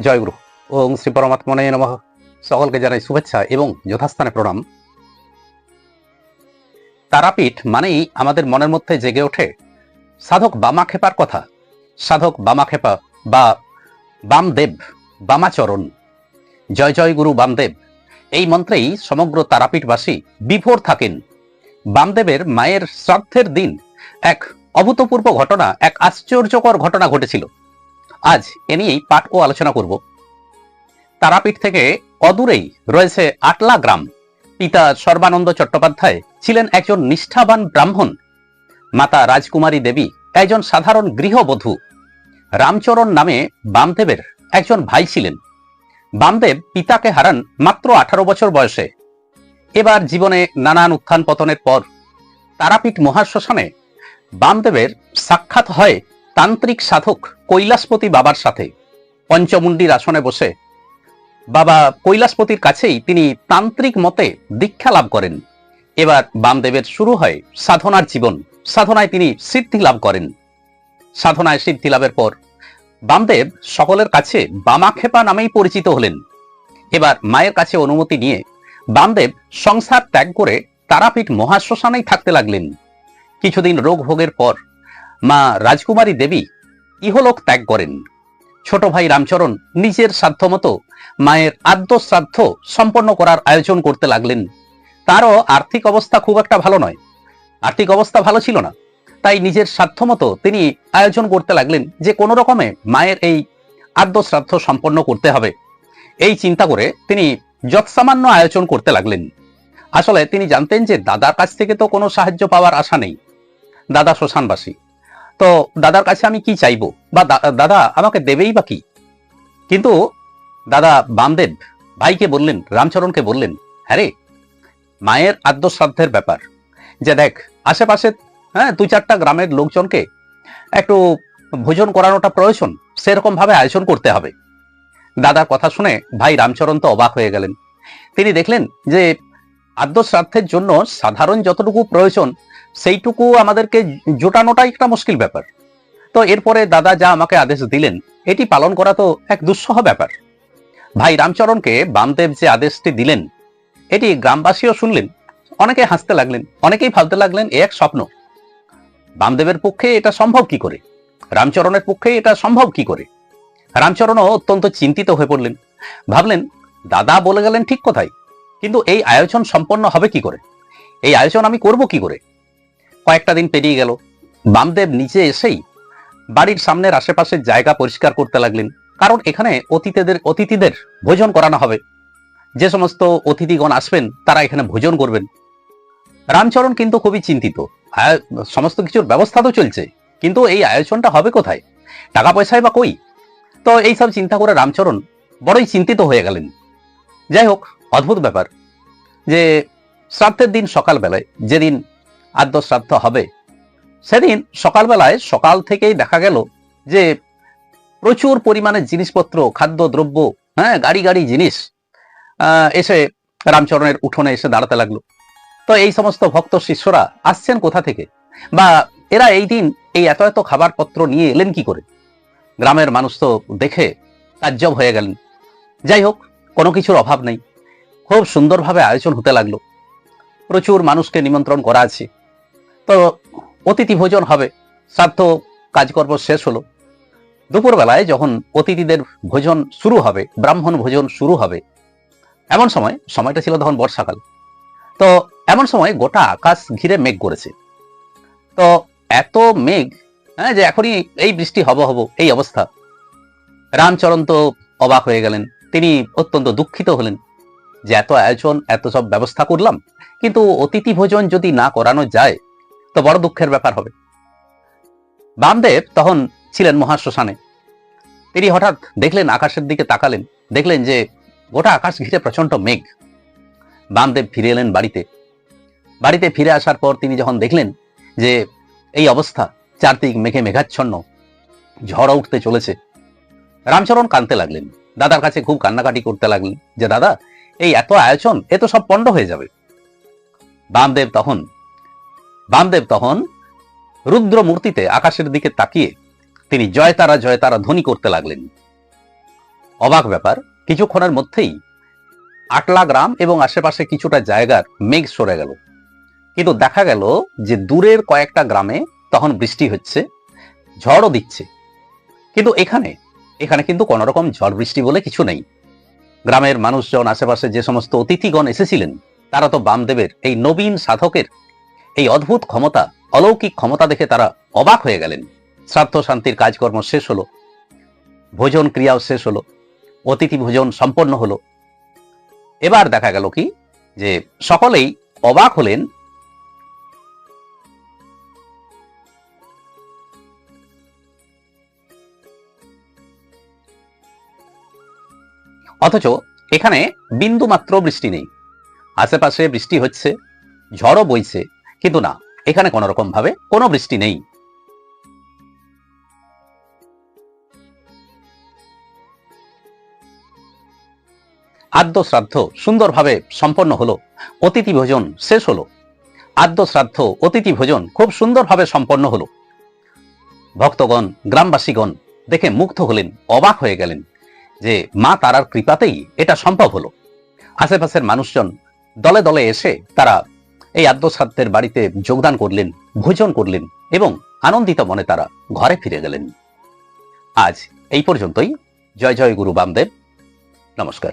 জয়গুরু। ওং শ্রী পরমাত্মনে নমঃ। সকলকে জানাই শুভেচ্ছা এবং যথাস্থানে প্রণাম। তারাপীঠ মানেই আমাদের মনের মধ্যে জেগে ওঠে সাধক বামাখেপার কথা। সাধক বামাখেপা বা বামদেব বামাচরণ। জয় জয় গুরু বামদেব। এই মন্ত্রেই সমগ্র তারাপীঠবাসী বিভোর থাকেন। বামদেবের মায়ের শ্রাদ্ধের দিন এক অভূতপূর্ব ঘটনা, এক আশ্চর্যকর ঘটনা ঘটেছিল। আজ এ নিয়েই পাঠ ও আলোচনা করব। তারাপীঠ থেকে অদূরেই রয়েছে আটলা গ্রাম। পিতা সর্বানন্দ চট্টোপাধ্যায় ছিলেন একজন নিষ্ঠাবান ব্রাহ্মণ। মাতা রাজকুমারী দেবী একজন সাধারণ গৃহবধূ। রামচরণ নামে বামদেবের একজন ভাই ছিলেন। বামদেব পিতাকে হারান মাত্র আঠারো বছর বয়সে। এবার জীবনে নানান উত্থান পতনের পর তারাপীঠ মহাশ্মশানে বামদেবের সাক্ষাৎ হয় তান্ত্রিক সাধক কৈলাসপতি বাবার সাথে। পঞ্চমুণ্ডির আসনে বসে বাবা কৈলাসপতির কাছেই তিনি তান্ত্রিক মতে দীক্ষা লাভ করেন। এবার বামদেবের শুরু হয় সাধনার জীবন। সাধনায় তিনি সিদ্ধি লাভ করেন। সাধনায় সিদ্ধি লাভের পর বামদেব সকলের কাছে বামাক্ষেপা নামেই পরিচিত হলেন। এবার মায়ের কাছে অনুমতি নিয়ে বামদেব সংসার ত্যাগ করে তারাপীঠ মহাশ্মশানেই থাকতে লাগলেন। কিছুদিন রোগ ভোগের পর মা রাজকুমারী দেবী ইহলোক ত্যাগ করেন। ছোট ভাই রামচরণ নিজের সাধ্যমতো মায়ের আদ্য শ্রাদ্ধ সম্পন্ন করার আয়োজন করতে লাগলেন। তারও আর্থিক অবস্থা খুব একটা ভালো নয়। আর্থিক অবস্থা ভালো ছিল না। তাই নিজের সাধ্যমতো তিনি আয়োজন করতে লাগলেন যে কোনো রকমে মায়ের এই আদ্য শ্রাদ্ধ সম্পন্ন করতে হবে। এই চিন্তা করে তিনি যৎসামান্য আয়োজন করতে লাগলেন। আসলে তিনি জানতেন যে দাদার কাছ থেকে তো কোনো সাহায্য পাওয়ার আশা নেই। দাদা শ্মশানবাসী তো দাদার কাছে আমি কি চাইব? বা দাদা আমাকে দেবেই বা কি? কিন্তু দাদা বামদেব ভাইকে বললেন, রামচরণকে বললেন হ্যাঁ রে, মায়ের আদ্য শ্রাদ্ধের ব্যাপার। যে দেখ আশেপাশে হ্যাঁ দু চারটা গ্রামের লোকজনকে একটু ভোজন করানোটা প্রয়োজন সেরকম ভাবে আয়োজন করতে হবে। দাদার কথা শুনে ভাই রামচরণ তো অবাক হয়ে গেলেন। তিনি দেখলেন যে আদ্যশ্রাদ্ধের জন্য সাধারণ যতটুকু প্রয়োজন সেইটুকু আমাদেরকে জোটানোটাই একটা মুশকিল ব্যাপার। তো এরপরে দাদা যা আমাকে আদেশ দিলেন, এটি পালন করা তো এক দুঃসহ ব্যাপার। ভাই রামচরণকে বামদেব যে আদেশটি দিলেন, এটি গ্রামবাসীও শুনলেন, অনেকে হাসতে লাগলেন, অনেকেই ভাবতে লাগলেন এ এক স্বপ্ন। বামদেবের পক্ষে এটা সম্ভব কি করে? রামচরণের পক্ষে এটা সম্ভব কি করে? রামচরণও অত্যন্ত চিন্তিত হয়ে পড়লেন। ভাবলেন, দাদা বলে গেলেন ঠিক কথাই কিন্তু এই আয়োজন সম্পন্ন হবে কি করে? এই আয়োজন আমি করব কি করে? কয়েকটা দিন পেরিয়ে গেল। বামদেব নিজে এসেই বাড়ির সামনের আশেপাশের জায়গা পরিষ্কার করতে লাগলেন। কারণ এখানে অতিথিদের অতিথিদের ভোজন করানো হবে। যে সমস্ত অতিথিগণ আসবেন, তারা এখানে ভোজন করবেন। রামচরণ কিন্তু খুবই চিন্তিত। সমস্ত কিছুর ব্যবস্থা তো চলছে, কিন্তু এই আয়োজনটা হবে কোথায়? টাকা পয়সায় বা কই? তো এই সব চিন্তা করে রামচরণ বড়ই চিন্তিত হয়ে গেলেন। যাই হোক, অদ্ভুত ব্যাপার যে শ্রাদ্ধের দিন সকালবেলায়, যেদিন আদ্য শ্রাদ্ধ হবে। সেদিন সকালবেলায় সকাল থেকেই দেখা গেল যে প্রচুর পরিমাণে জিনিসপত্র, খাদ্য, দ্রব্য হ্যাঁ গাড়ি গাড়ি জিনিস এসে রামচরণের উঠোনে এসে দাঁড়াতে লাগল। তো এই সমস্ত ভক্ত শিষ্যরা আসছেন কোথা থেকে? বা এরা এই দিন এই এত এত খাবার পত্র নিয়ে এলেন কি করে? গ্রামের মানুষ তো দেখে তাজ্জব হয়ে গেলেন। যাই হোক, কোনো কিছুর অভাব নেই। খুব সুন্দরভাবে আয়োজন হতে লাগল। প্রচুর মানুষকে নিমন্ত্রণ করা আছে। তো অতিথি ভোজন হবে। শ্রাদ্ধ কাজকর্ম শেষ হলো। দুপুরবেলায় যখন অতিথিদের ভোজন শুরু হবে, ব্রাহ্মণ ভোজন শুরু হবে, এমন সময়, সময়টা ছিল তখন বর্ষাকাল। তো এমন সময় গোটা আকাশ ঘিরে মেঘ করেছে। তো এত মেঘ হ্যাঁ যে এখনই এই বৃষ্টি হব হব, এই অবস্থা। রামচরণ তো অবাক হয়ে গেলেন। তিনি অত্যন্ত দুঃখিত হলেন যে এত আয়োজন, এত সব ব্যবস্থা করলাম। কিন্তু অতিথি ভোজন যদি না করানো যায় তো বড় দুঃখের ব্যাপার হবে। বামদেব তখন ছিলেন মহাশ্মশানে। তিনি হঠাৎ দেখলেন আকাশের দিকে তাকালেন, দেখলেন যে গোটা আকাশ ঘিরে প্রচণ্ড মেঘ। বামদেব ফিরে এলেন বাড়িতে। বাড়িতে ফিরে আসার পর তিনি যখন দেখলেন যে এই অবস্থা, চারদিক মেঘে মেঘাচ্ছন্ন ঝড় উঠতে চলেছে, রামচরণ কাঁদতে লাগলেন। দাদার কাছে খুব কান্নাকাটি করতে লাগলেন যে, দাদা, এই এত আয়োজন, এ তো সব পণ্ড হয়ে যাবে। বামদেব তখন বামদেব তখন রুদ্র মূর্তিতে আকাশের দিকে তাকিয়ে তিনি জয়তারা জয়তারা ধ্বনি করতে লাগলেন। অবাক ব্যাপার, কিছুক্ষণের মধ্যেই আটলা গ্রাম এবং আশেপাশে কিছুটা জায়গার মেঘ সরে গেল। কিন্তু দেখা গেল যে দূরের কয়েকটা গ্রামে তখন বৃষ্টি হচ্ছে, ঝড়ও দিচ্ছে। কিন্তু এখানে এখানে কিন্তু কোনো রকম ঝড় বৃষ্টি বলে কিছু নেই। গ্রামের মানুষজন, আশেপাশে যে সমস্ত অতিথিগণ এসেছিলেন, তারা তো বামদেবের এই নবীন সাধকের এই অদ্ভুত ক্ষমতা, অলৌকিক ক্ষমতা দেখে তারা অবাক হয়ে গেলেন। শ্রাদ্ধ শান্তির কাজকর্ম শেষ হলো। ভোজন ক্রিয়াও শেষ হলো। অতিথি ভোজন সম্পন্ন হলো। এবার দেখা গেল কি? যে সকলেই অবাক হলেন। অথচ এখানে বিন্দু মাত্র বৃষ্টি নেই। আশেপাশে বৃষ্টি হচ্ছে, ঝড়ও বইছে। কিন্তু না, এখানে কোনো রকম ভাবে কোনো বৃষ্টি নেই। আদ্য শ্রাদ্ধ সুন্দরভাবে সম্পন্ন হলো, অতিথি ভোজন শেষ হলো। আদ্য শ্রাদ্ধ অতিথি ভোজন খুব সুন্দরভাবে সম্পন্ন হলো। ভক্তগণ, গ্রামবাসীগণ দেখে মুগ্ধ হলেন, অবাক হয়ে গেলেন যে মা তারার কৃপাতেই এটা সম্ভব হলো। আশেপাশের মানুষজন দলে দলে এসে তারা এই আদ্যসাধ্যের বাড়িতে যোগদান করলেন, ভোজন করলেন এবং আনন্দিত মনে তারা ঘরে ফিরে গেলেন। আজ এই পর্যন্তই। জয় জয় গুরু বামদেব। নমস্কার।